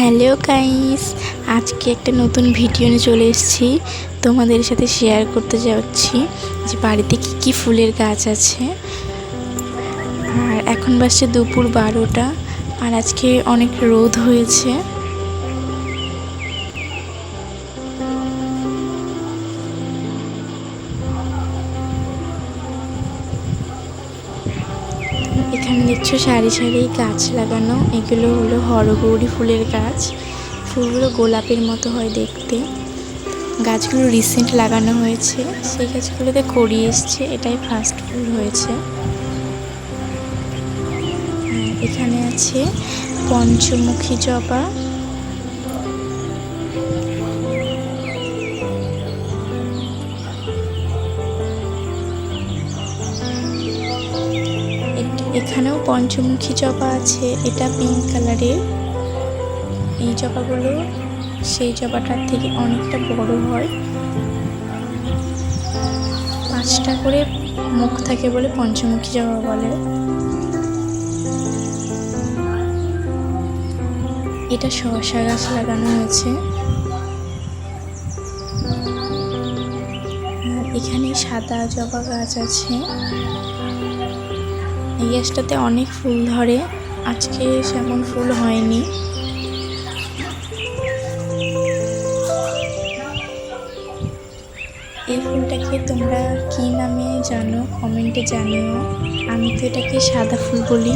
Hello guys, আজকে একটা নতুন ভিডিও নিয়ে চলে এসেছি। তোমাদের সাথে শেয়ার করতে যাচ্ছি যে বাড়িতে কি কি ফুলের গাছ আছে। আর এখন বাসছে দুপুর বারোটা, আর আজকে অনেক রোদ হয়েছে। এখানে দেখছ সারি সারি গাছ লাগানো। এগুলো হলো হরগৌরি ফুলের গাছ। ফুলগুলো গোলাপের মতো হয় দেখতে। গাছগুলো রিসেন্ট লাগানো হয়েছে। সেই গাছগুলোতে করি এসছে। এটাই ফার্স্ট ফুল হয়েছে। এখানে আছে পঞ্চমুখী জবা। এখানেও পঞ্চমুখী জবা আছে, এটা পিঙ্ক কালারের এই জবাগুলো সেই জবাটার থেকে অনেকটা বড় হয়। পাঁচটা করে মুখ থাকে বলে পঞ্চমুখী জবা বলে। এটা শসা গাছ লাগানো হয়েছে। এখানে সাদা জবা গাছ আছে। এই গাছটাতে অনেক ফুল ধরে। আজকে সেমন ফুল হয়নি। এই ফুলটাকে তোমরা কী নামে জানো? কমেন্টে জানিও। আমি তো এটাকে সাদা ফুল বলি।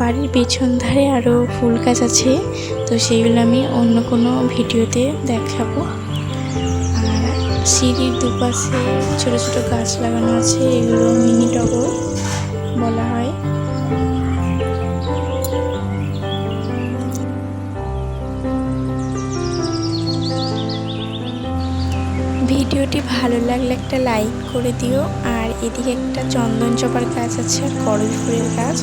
বাড়ির পেছন ধারে আরও ফুল গাছ আছে, তো সেইগুলো আমি অন্য কোনো ভিডিওতে দেখাবো। সিঁড়ির দুপাশে ছোট ছোট গাছ লাগানো আছে, এগুলো মিনি টগর বলা হয়। ভিডিওটি ভালো লাগলে একটা লাইক করে দিও, আর এদিকে একটা চন্দন চপার গাছ আছে আর করল ফুলের গাছ।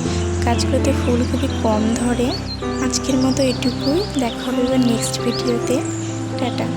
গাছগুলোতে ফুল খুবই কম ধরে। আজকের মতো এটুকুই, দেখা হবে নেক্সট ভিডিওতে টাটা।